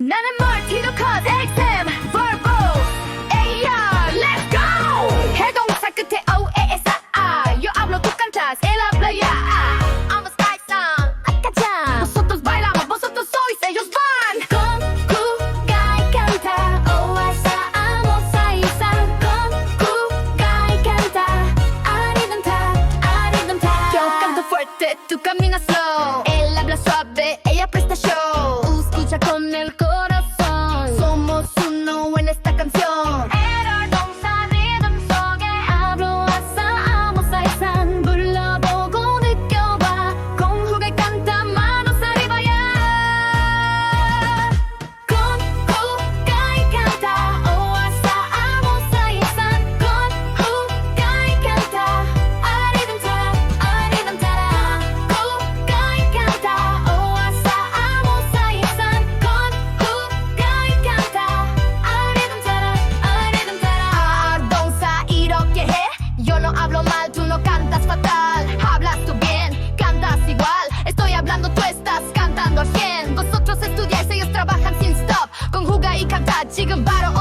나는 멀티도 컷 XM Volvo AR Let's go 해동사 끝에 OASR Yo hablo tus cantas en la playa I'm a sky song 아까자 Vosotros bailamos vosotros sois ellos van con cu가이 canta OASR amo 사이상 con cu가이 canta 아리던 타 아리던 타 Yo canto fuerte tú caminas slow él habla suave 지금 바로